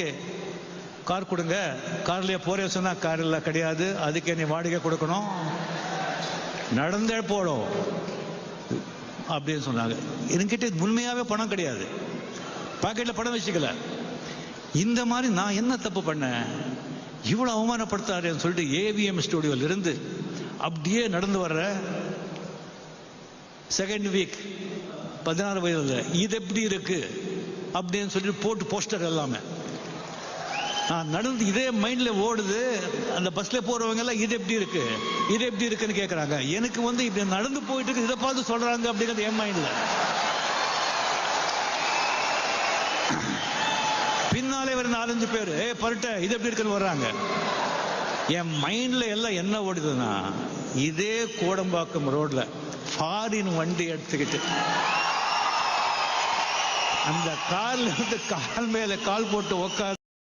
Okay. Car கொடுங்க. கார்லயே போறே சொன்னா கார் இல்லை கிடையாது. அதுக்கு நீ வாடகை கொடுக்கணும். நடந்தே போடும் அப்படின்னு சொன்னாங்க. என்கிட்ட உண்மையாவே பணம் கிடையாது. பாக்கெட்ல பணம் வச்சுக்கல. இந்த மாதிரி நான் என்ன தப்பு பண்ணேன்? இவ்வளவு அவமானப்படுத்தாருன்னு சொல்லிட்டு ஏவிஎம் ஸ்டுடியோல இருந்து அப்படியே நடந்து வர்ற செகண்ட் வீக் பதினாறு வயதுல இது எப்படி இருக்கு? அப்படின்னு சொல்லிட்டு போட்டு போஸ்டர் எல்லாமே. நடந்து இதே மைண்டில் ஓடுது. அந்த பஸ்ல போறவங்க எல்லாம் இது எப்படி இருக்கு? இது எப்படி இருக்குன்னு கேட்குறாங்க எனக்கு வந்து இப்படி நடந்து போயிட்டு இருக்கு இதை பார்த்து சொல்றாங்க அப்படிங்கிறது என் மைண்டில் பின்னாலே ஒரு நாலஞ்சு பேர் ஏ பருட்ட இது எப்படி இருக்குன்னு வர்றாங்க. என் மைண்டில் எல்லாம் என்ன ஓடுதுன்னா இதே கோடம்பாக்கம் ரோட்ல ஃபாரின் வண்டி எடுத்துக்கிட்டு அந்த கால்ல வந்து கால் மேல கால் போட்டு உட்காந்து